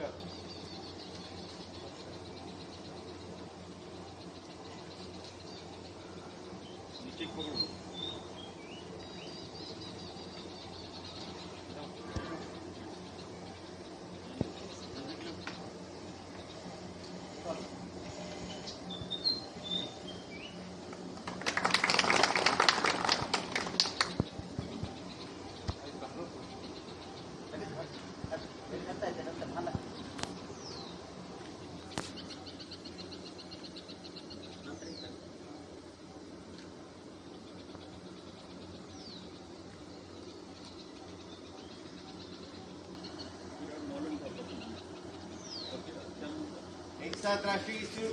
good. You take photos. साथ राष्ट्रीय शुरू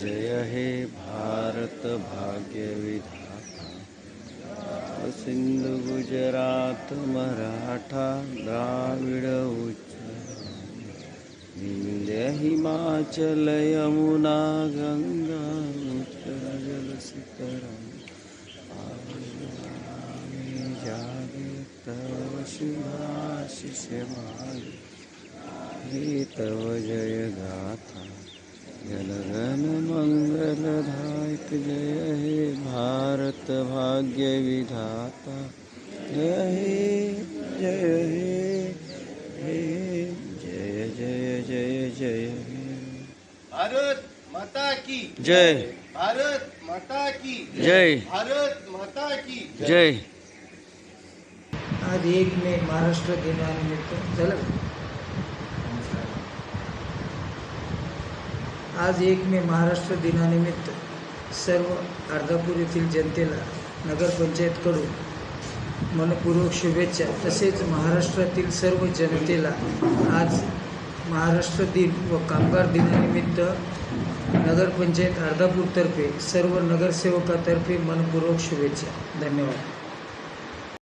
जय हे भारत भाग्य विधाता। सिंधु गुजरात मराठा द्राविड उच्च विंध्य हिमाचल यमुना गंगा उत्कल शिखरम जागे तव शुभाशिष हे तव जय गाथा। जनगण मंगलदायक जय हे भारत भाग्य विधाता। जय हे जय हे हे जय जय जय जय हे। भारत माता की। जय। भारत माता की। जय। भारत माता की। जय। आज एक मे महाराष्ट्र दिनानिमित्त झालं. आज एक मे महाराष्ट्र दिनानिमित्त सर्व अर्धापूर येथील जनतेला नगरपंचायतकडून मनपूर्वक शुभेच्छा. तसेच महाराष्ट्रातील सर्व जनतेला आज महाराष्ट्र दिन व कामगार दिनानिमित्त नगरपंचायत अर्धापूरतर्फे सर्व नगरसेवकातर्फे मनपूर्वक शुभेच्छा. धन्यवाद.